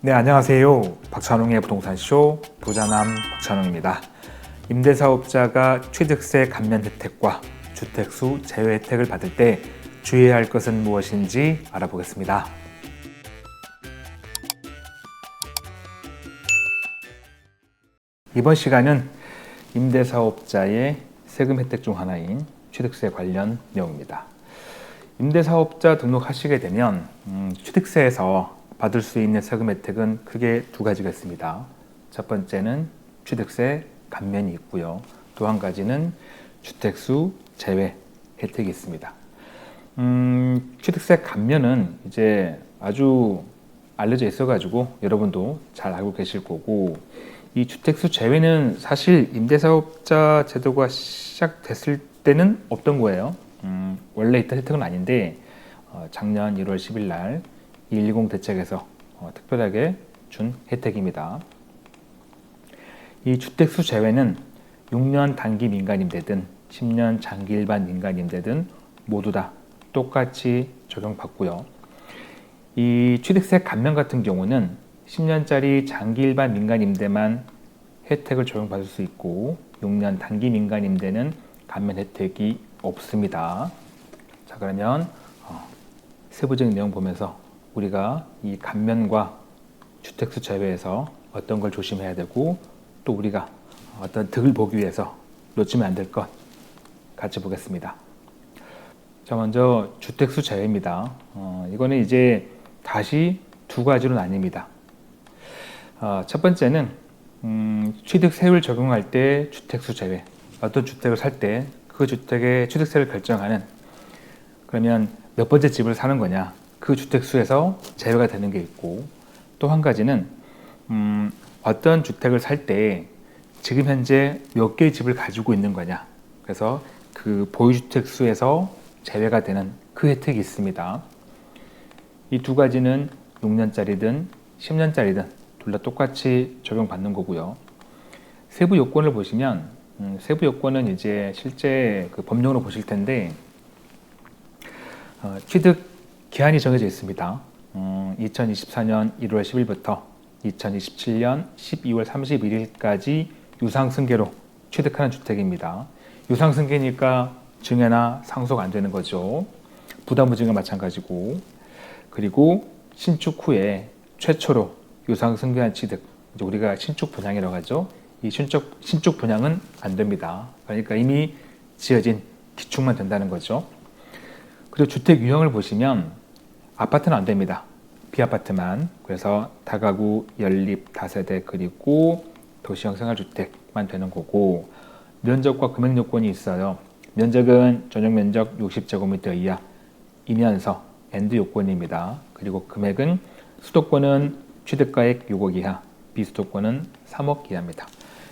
네, 안녕하세요. 박찬웅의 부동산쇼 부자남 박찬웅입니다. 임대사업자가 취득세 감면 혜택과 주택수 제외 혜택을 받을 때 주의해야 할 것은 무엇인지 알아보겠습니다. 이번 시간은 임대사업자의 세금 혜택 중 하나인 취득세 관련 내용입니다. 임대사업자 등록하시게 되면 음, 취득세에서 받을 수 있는 세금 혜택은 크게 두 가지가 있습니다. 첫 번째는 취득세 감면이 있고요. 또 한 가지는 주택수 제외 혜택이 있습니다. 음, 취득세 감면은 이제 아주 알려져 있어가지고 여러분도 잘 알고 계실 거고 이 주택수 제외는 사실 임대사업자 제도가 시작됐을 때는 없던 거예요. 음, 원래 있던 혜택은 아닌데 어, 작년 1월 10일 날 120 대책에서 어, 특별하게 준 혜택입니다. 이 주택수 제외는 6년 단기 민간임대든 10년 장기 일반 민간임대든 모두 다 똑같이 적용받고요. 이 취득세 감면 같은 경우는 10년짜리 장기 일반 민간임대만 혜택을 적용받을 수 있고 6년 단기 민간임대는 감면 혜택이 없습니다. 자 그러면 어, 세부적인 내용 보면서 우리가 이 감면과 주택수 제외에서 어떤 걸 조심해야 되고 또 우리가 어떤 득을 보기 위해서 놓치면 안 될 것 같이 보겠습니다. 자 먼저 주택수 제외입니다. 어, 이거는 이제 다시 두 가지로 나뉩니다. 어, 첫 번째는 음, 취득세율 적용할 때 주택수 제외. 어떤 주택을 살 때 그 주택의 취득세를 결정하는 그러면 몇 번째 집을 사는 거냐 그 주택 수에서 제외가 되는 게 있고 또 한 가지는 음, 어떤 주택을 살 때 지금 현재 몇 개의 집을 가지고 있는 거냐 그래서 그 보유주택 수에서 제외가 되는 그 혜택이 있습니다. 이 두 가지는 6년짜리든 10년짜리든 둘 다 똑같이 적용받는 거고요. 세부 요건을 보시면 음, 세부 요건은 이제 실제 그 법령으로 보실 텐데 어, 취득 기한이 정해져 있습니다. 음, 2024년 1월 10일부터 2027년 12월 31일까지 유상승계로 취득하는 주택입니다. 유상승계니까 증여나 상속 안 되는 거죠. 부담부증과 마찬가지고 그리고 신축 후에 최초로 유상승계한 취득 이제 우리가 신축 분양이라고 하죠. 이 신축 신축 분양은 안 됩니다. 그러니까 이미 지어진 기축만 된다는 거죠. 그리고 주택 유형을 보시면 아파트는 안 됩니다. 비아파트만 그래서 다가구, 연립, 다세대 그리고 도시형 생활주택만 되는 거고 면적과 금액 요건이 있어요. 면적은 전용 면적 60제곱미터 이하 이면서 엔드 요건입니다. 그리고 금액은 수도권은 취득가액 6억 이하, 비수도권은 3억 이하입니다.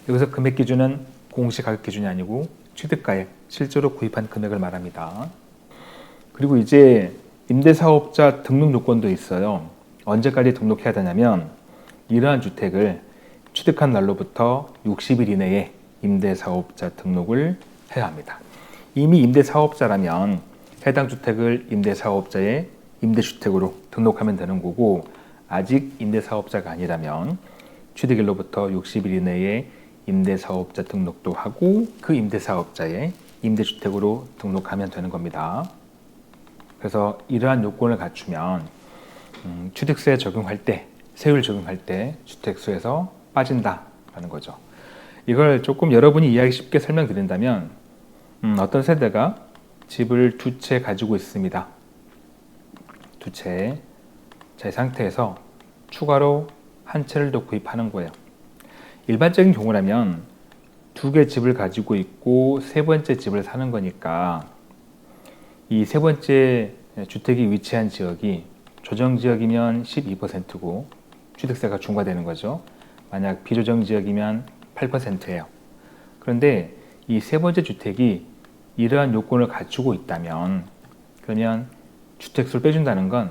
여기서 금액 기준은 공시 가격 기준이 아니고 취득가액, 실제로 구입한 금액을 말합니다. 그리고 이제 임대사업자 등록 요건도 있어요. 언제까지 등록해야 되냐면 이러한 주택을 취득한 날로부터 60일 이내에 임대사업자 등록을 해야 합니다. 이미 임대사업자라면 해당 주택을 임대사업자의 임대주택으로 등록하면 되는 거고 아직 임대사업자가 아니라면 취득일로부터 60일 이내에 임대사업자 등록도 하고 그 임대사업자의 임대주택으로 등록하면 되는 겁니다. 그래서 이러한 요건을 갖추면 음, 취득세 적용할 때, 세율 적용할 때 주택수에서 빠진다라는 거죠. 이걸 조금 여러분이 이해하기 쉽게 설명드린다면 음, 어떤 세대가 집을 두 채 가지고 있습니다. 두 채. 제 상태에서 추가로 한 채를 더 구입하는 거예요. 일반적인 경우라면 두 개 집을 가지고 있고 세 번째 집을 사는 거니까 이 세 번째 주택이 위치한 지역이 조정 지역이면 12%고 취득세가 중과되는 거죠. 만약 비조정 지역이면 8%예요. 그런데 이 세 번째 주택이 이러한 요건을 갖추고 있다면 그러면 주택수를 빼준다는 건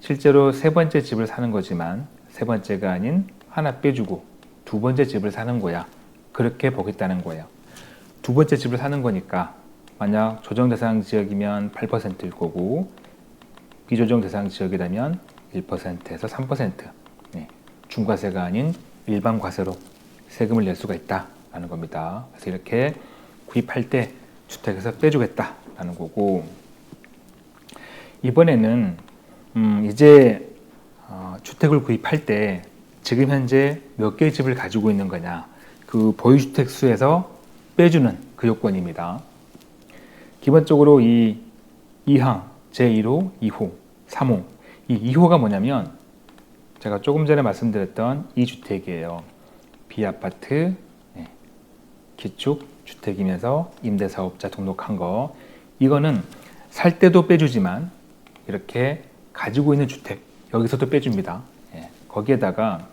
실제로 세 번째 집을 사는 거지만 세 번째가 아닌 하나 빼주고 두 번째 집을 사는 거야. 그렇게 보겠다는 거예요. 두 번째 집을 사는 거니까 만약 조정 대상 지역이면 8%일 거고 비조정 대상 지역이라면 1%에서 3% 네, 중과세가 아닌 일반 과세로 세금을 낼 수가 있다라는 겁니다. 그래서 이렇게 구입할 때 주택에서 빼주겠다라는 거고 이번에는 음 이제 어 주택을 구입할 때 지금 현재 몇 개의 집을 가지고 있는 거냐 그 보유주택 수에서 빼주는 그 요건입니다. 기본적으로 이 2항, 제1호, 2호, 3호 이 2호가 뭐냐면 제가 조금 전에 말씀드렸던 이 주택이에요. 비아파트, 네. 기축 주택이면서 임대사업자 등록한 거. 이거는 살 때도 빼주지만 이렇게 가지고 있는 주택 여기서도 빼줍니다. 예. 거기에다가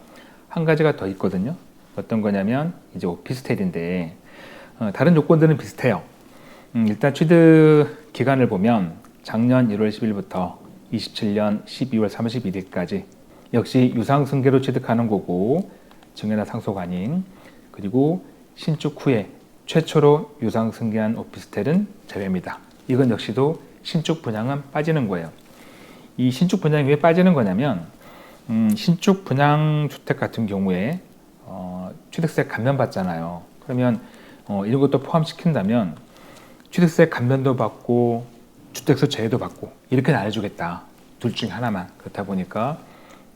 한 가지가 더 있거든요. 어떤 거냐면 이제 오피스텔인데 어, 다른 요건들은 비슷해요. 음, 일단 취득 기간을 보면 작년 1월 10일부터 27년 12월 31일까지 역시 유상 승계로 취득하는 거고 증여나 상속 아닌 그리고 신축 후에 최초로 유상 승계한 오피스텔은 제외입니다. 이건 역시도 신축 분양은 빠지는 거예요. 이 신축 분양이 왜 빠지는 거냐면 음, 신축 분양 주택 같은 경우에 어, 취득세 감면 받잖아요. 그러면 어, 이런 것도 포함시킨다면 취득세 감면도 받고 주택수 제외도 받고 이렇게 나눠주겠다. 둘 중에 하나만 그렇다 보니까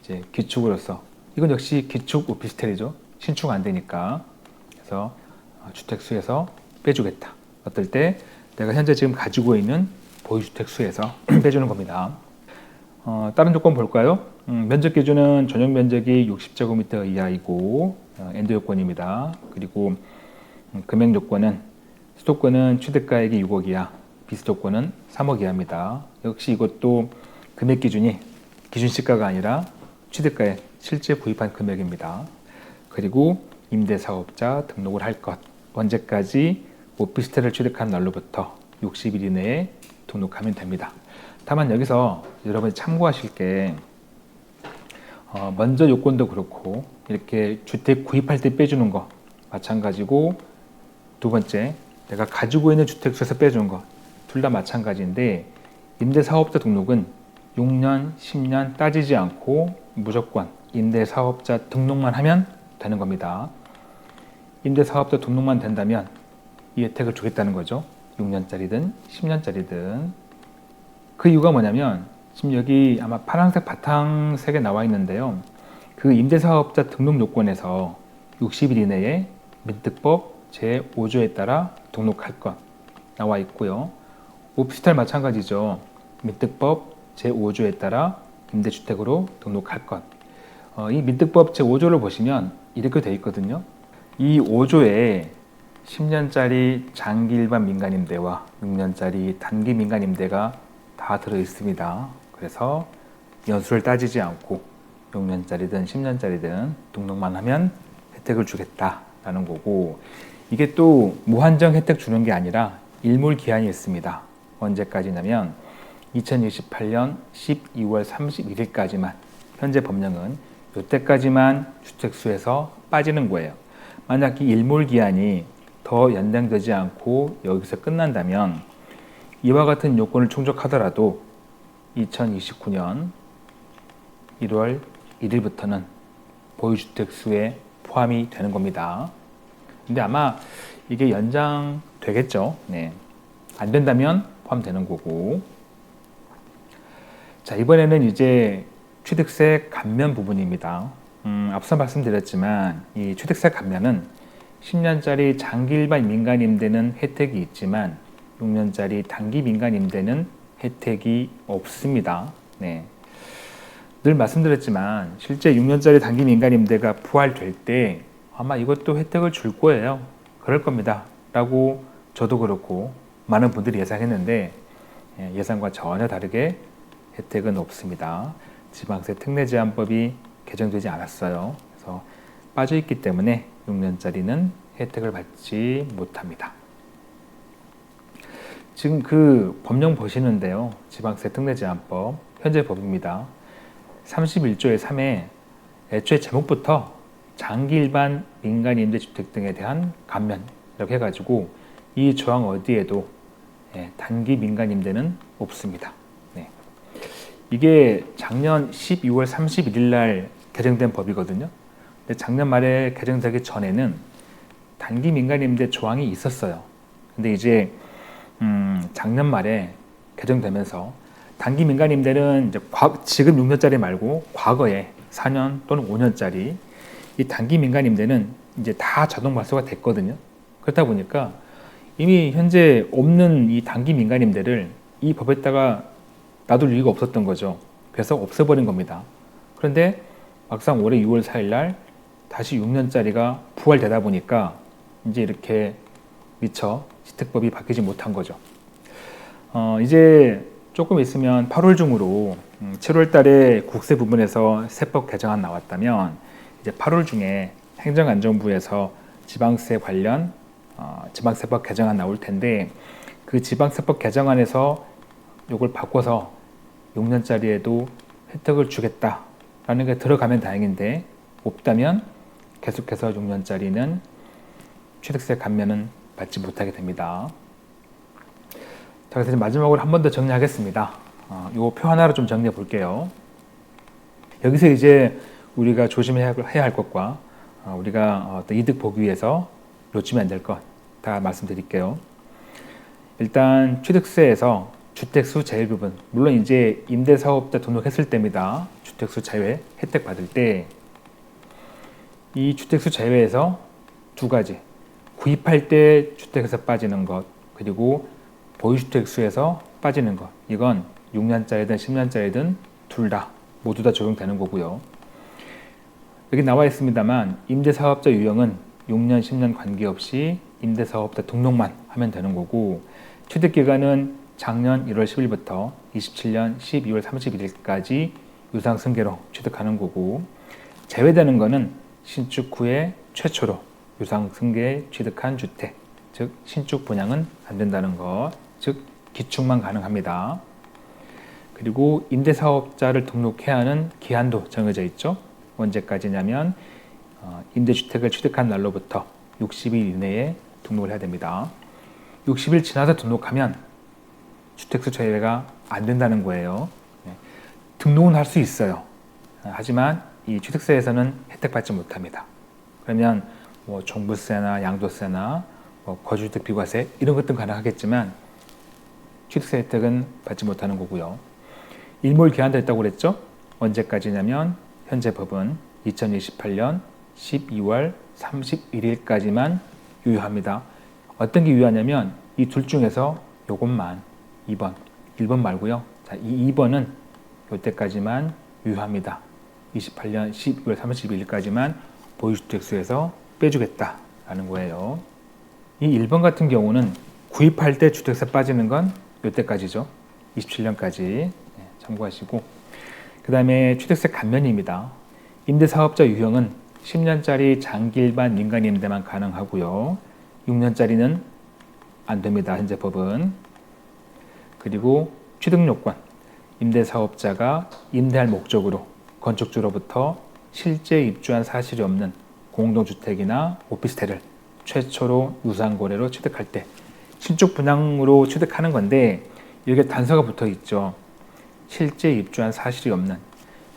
이제 기축으로서 이건 역시 기축 오피스텔이죠. 신축 안 되니까 그래서 어, 주택 수에서 빼주겠다. 어떨 때 내가 현재 지금 가지고 있는 보유주택 수에서 빼주는 겁니다. 어, 다른 조건 볼까요? 음, 면적 기준은 전용 면적이 60제곱미터 이하이고 어, 엔드 요건입니다. 그리고 음, 금액 요건은 수도권은 취득가액이 6억 이하, 비수도권은 3억 이하입니다. 역시 이것도 금액 기준이 기준 시가가 아니라 취득가액 실제 구입한 금액입니다. 그리고 임대사업자 등록을 할 것. 언제까지 오피스텔을 취득한 날로부터 60일 이내에 등록하면 됩니다. 다만 여기서 여러분이 참고하실 게 어, 먼저 요건도 그렇고 이렇게 주택 구입할 때 빼주는 거 마찬가지고 두 번째 내가 가지고 있는 주택 수에서 빼주는 거둘 다 마찬가지인데 임대사업자 등록은 6년, 10년 따지지 않고 무조건 임대사업자 등록만 하면 되는 겁니다. 임대사업자 등록만 된다면 이 혜택을 주겠다는 거죠. 6년짜리든 10년짜리든 그 이유가 뭐냐면 지금 여기 아마 파란색 바탕색에 나와 있는데요. 그 임대사업자 등록 요건에서 60일 이내에 민특법 제5조에 따라 등록할 것 나와 있고요. 오피스텔 마찬가지죠. 민특법 제5조에 따라 임대주택으로 등록할 것. 어, 이 민특법 제5조를 보시면 이렇게 되어 있거든요. 이 5조에 10년짜리 장기 일반 민간 임대와 6년짜리 단기 민간 임대가 다 들어 있습니다. 그래서 연수를 따지지 않고 6년짜리든 10년짜리든 등록만 하면 혜택을 주겠다라는 거고 이게 또 무한정 혜택 주는 게 아니라 일몰 기한이 있습니다. 언제까지냐면 2028년 12월 31일까지만 현재 법령은 이때까지만 주택수에서 빠지는 거예요. 만약 이 일몰 기한이 더 연장되지 않고 여기서 끝난다면 이와 같은 요건을 충족하더라도 2029년 1월 1일부터는 보유주택 수에 포함이 되는 겁니다. 근데 아마 이게 연장 되겠죠. 네. 안 된다면 포함되는 거고. 자, 이번에는 이제 취득세 감면 부분입니다. 음, 앞서 말씀드렸지만 이 취득세 감면은 10년짜리 장기 일반 민간 임대는 혜택이 있지만 6년짜리 단기 민간 임대는 혜택이 없습니다. 네. 늘 말씀드렸지만 실제 6년짜리 단기 민간 임대가 부활될 때 아마 이것도 혜택을 줄 거예요. 그럴 겁니다. 라고 저도 그렇고 많은 분들이 예상했는데 예, 예상과 전혀 다르게 혜택은 없습니다. 지방세 특례 제한법이 개정되지 않았어요. 그래서 빠져 있기 때문에 6년짜리는 혜택을 받지 못합니다. 지금 그 법령 보시는데요. 지방세 특례 제한법 현재 법입니다. 31조의 3에 애초에 제목부터 장기 일반 민간 임대주택 등에 대한 감면 이렇게 해가지고 이 조항 어디에도 예, 단기 민간 임대는 없습니다. 네. 이게 작년 12월 31일 날 개정된 법이거든요. 근데 작년 말에 개정되기 전에는 단기 민간 임대 조항이 있었어요. 근데 이제 음, 작년 말에 개정되면서 단기 민간 임대는 이제 과, 지금 6년짜리 말고 과거에 4년 또는 5년짜리 이 단기 민간 임대는 이제 다 자동 발소가 됐거든요. 그렇다 보니까 이미 현재 없는 이 단기 민간 임대를 이 법에다가 놔둘 이유가 없었던 거죠. 그래서 없애버린 겁니다. 그런데 막상 올해 6월 4일 날 다시 6년짜리가 부활되다 보니까 이제 이렇게 미처 지특법이 바뀌지 못한 거죠. 어, 이제 조금 있으면 8월 중으로 음, 7월 달에 국세 부분에서 세법 개정안 나왔다면 이제 8월 중에 행정안전부에서 지방세 관련 어, 지방세법 개정안 나올 텐데 그 지방세법 개정안에서 이걸 바꿔서 6년짜리에도 혜택을 주겠다라는 게 들어가면 다행인데 없다면 계속해서 6년짜리는 취득세 감면은 받지 못하게 됩니다. 자, 그래서 마지막으로 한 번 더 정리하겠습니다. 어, 이표 하나로 좀 정리해 볼게요. 여기서 이제 우리가 조심해야 할 것과 어, 우리가 어떤 이득 보기 위해서 놓치면 안 될 것 다 말씀드릴게요. 일단 취득세에서 주택수 제외 부분, 물론 이제 임대사업자 등록했을 때입니다. 주택수 제외 혜택 받을 때 이 주택수 제외에서 두 가지 구입할 때 주택에서 빠지는 것 그리고 보유주택수에서 빠지는 것 이건 6년짜리든 10년짜리든 둘 다 모두 다 적용되는 거고요. 여기 나와 있습니다만 임대사업자 유형은 6년, 10년 관계없이 임대사업자 등록만 하면 되는 거고 취득기간은 작년 1월 10일부터 27년 12월 31일까지 유상승계로 취득하는 거고 제외되는 거는 신축 후에 최초로 유상승계 취득한 주택, 즉 신축 분양은 안 된다는 것, 즉 기축만 가능합니다. 그리고 임대사업자를 등록해야 하는 기한도 정해져 있죠. 언제까지냐면 어, 임대주택을 취득한 날로부터 60일 이내에 등록을 해야 됩니다. 60일 지나서 등록하면 주택수 제외가 안 된다는 거예요. 네. 등록은 할 수 있어요. 하지만 이 취득세에서는 혜택받지 못합니다. 그러면 뭐 종부세나 양도세나 뭐 거주주택 비과세 이런 것들은 가능하겠지만 취득세 혜택은 받지 못하는 거고요. 일몰 기한도 있다고 그랬죠? 언제까지냐면 현재 법은 2028년 12월 31일까지만 유효합니다. 어떤 게 유효하냐면 이 둘 중에서 요것만 2번, 1번 말고요. 자, 이 2번은 요때까지만 유효합니다. 28년 12월 31일까지만 보유주택수에서 빼주겠다라는 거예요. 이 1번 같은 경우는 구입할 때 주택세 빠지는 건 요때까지죠. 27년까지 참고하시고 그 다음에 취득세 감면입니다. 임대사업자 유형은 10년짜리 장기 일반 민간 임대만 가능하고요. 6년짜리는 안 됩니다. 현재 법은. 그리고 취득 요건. 임대사업자가 임대할 목적으로 건축주로부터 실제 입주한 사실이 없는 공동주택이나 오피스텔을 최초로 유상거래로 취득할 때 신축 분양으로 취득하는 건데 여기에 단서가 붙어 있죠. 실제 입주한 사실이 없는.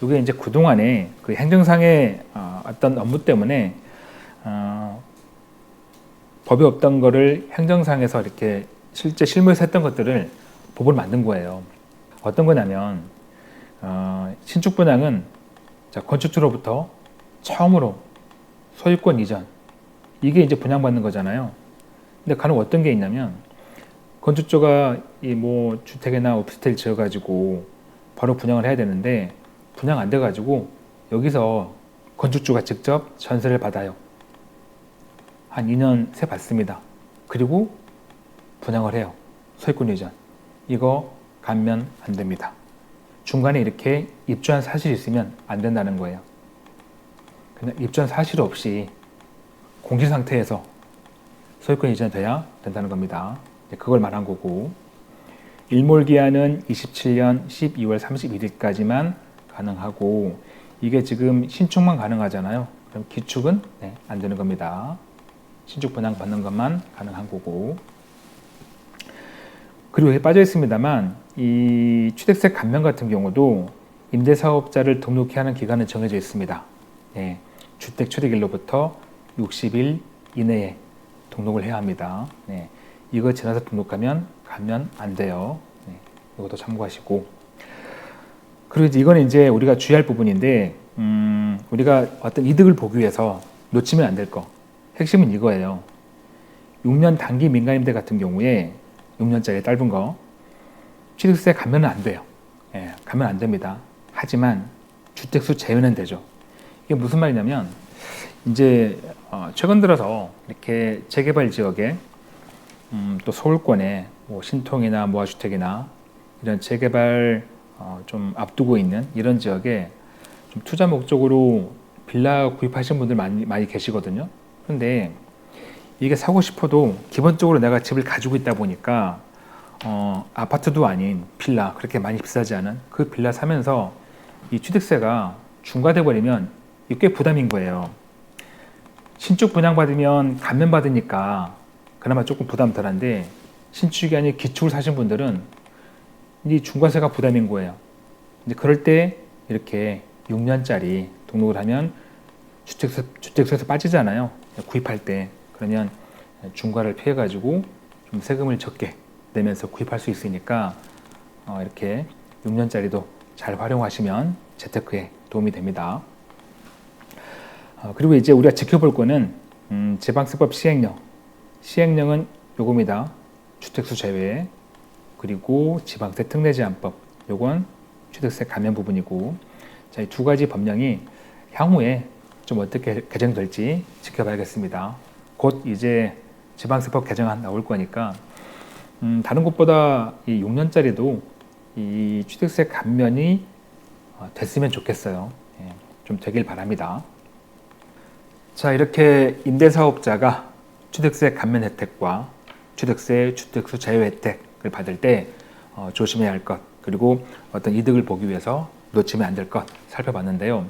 이게 이제 그동안에 그 행정상의 어, 어떤 업무 때문에 어, 법이 없던 거를 행정상에서 이렇게 실제 실무에서 했던 것들을 법을 만든 거예요. 어떤 거냐면 어, 신축 분양은 자, 건축주로부터 처음으로 소유권 이전 이게 이제 분양받는 거잖아요. 근데 간혹 어떤 게 있냐면 건축주가 이 뭐 주택이나 오피스텔 지어가지고 바로 분양을 해야 되는데 분양 안 돼가지고 여기서 건축주가 직접 전세를 받아요. 한 2년 새 받습니다. 그리고 분양을 해요. 소유권 이전. 이거 감면 안 됩니다. 중간에 이렇게 입주한 사실이 있으면 안 된다는 거예요. 그냥 입주한 사실 없이 공시 상태에서 소유권 이전이 돼야 된다는 겁니다. 그걸 말한 거고 일몰 기한은 27년 12월 31일까지만 가능하고 이게 지금 신축만 가능하잖아요. 그럼 기축은 네, 안 되는 겁니다. 신축 분양 받는 것만 가능한 거고 그리고 빠져 있습니다만 이 취득세 감면 같은 경우도 임대사업자를 등록해야 하는 기간은 정해져 있습니다. 예, 주택 취득일로부터 60일 이내에 등록을 해야 합니다. 네, 이거 지나서 등록하면 가면 안 돼요. 네, 이것도 참고하시고. 그리고 이제 이거는 이제 우리가 주의할 부분인데, 음, 우리가 어떤 이득을 보기 위해서 놓치면 안 될 거. 핵심은 이거예요. 6년 단기 민간임대 같은 경우에 6년짜리 짧은 거 취득세 가면 안 돼요. 예, 가면 안 됩니다. 하지만 주택수 제외는 되죠. 이게 무슨 말이냐면 이제 어, 최근 들어서 이렇게 재개발 지역에 음, 또 서울권에 뭐 신통이나 모아주택이나 이런 재개발 어, 좀 앞두고 있는 이런 지역에 좀 투자 목적으로 빌라 구입하신 분들 많이 많이 계시거든요. 그런데 이게 사고 싶어도 기본적으로 내가 집을 가지고 있다 보니까 어, 아파트도 아닌 빌라 그렇게 많이 비싸지 않은 그 빌라 사면서 이 취득세가 중과돼 버리면 이게 꽤 부담인 거예요. 신축 분양 받으면 감면 받으니까 그나마 조금 부담 덜한데 신축이 아닌 기축을 사신 분들은 이 중과세가 부담인 거예요. 이제 그럴 때 이렇게 6년짜리 등록을 하면 주택세, 주택세에서 빠지잖아요. 구입할 때 그러면 중과를 피해 가지고 좀 세금을 적게 내면서 구입할 수 있으니까 어, 이렇게 6년짜리도 잘 활용하시면 재테크에 도움이 됩니다. 어, 그리고 이제 우리가 지켜볼 거는 음, 지방세법 시행령. 시행령은 요겁니다. 주택수 제외 그리고 지방세 특례 제한법. 요건 취득세 감면 부분이고 자, 이 두 가지 법령이 향후에 좀 어떻게 개정될지 지켜봐야겠습니다. 곧 이제 지방세법 개정안 나올 거니까 음, 다른 곳보다 이 6년짜리도 이 취득세 감면이 어, 됐으면 좋겠어요. 예, 좀 되길 바랍니다. 자, 이렇게 임대사업자가 취득세 감면 혜택과 취득세 주택수 제외 혜택을 받을 때 어, 조심해야 할 것, 그리고 어떤 이득을 보기 위해서 놓치면 안 될 것 살펴봤는데요.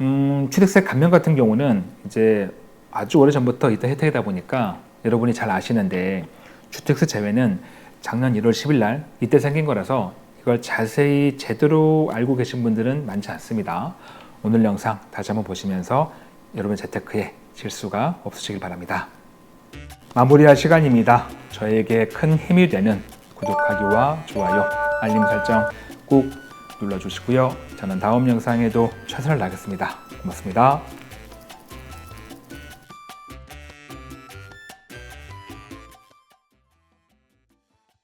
음, 취득세 감면 같은 경우는 이제 아주 오래 전부터 있던 혜택이다 보니까 여러분이 잘 아시는데 주택수 제외는 작년 1월 10일 날 이때 생긴 거라서 이걸 자세히 제대로 알고 계신 분들은 많지 않습니다. 오늘 영상 다시 한번 보시면서 여러분 재테크에 실수가 없으시길 바랍니다. 마무리할 시간입니다. 저에게 큰 힘이 되는 구독하기와 좋아요, 알림 설정 꼭 눌러주시고요. 저는 다음 영상에도 최선을 다하겠습니다. 고맙습니다.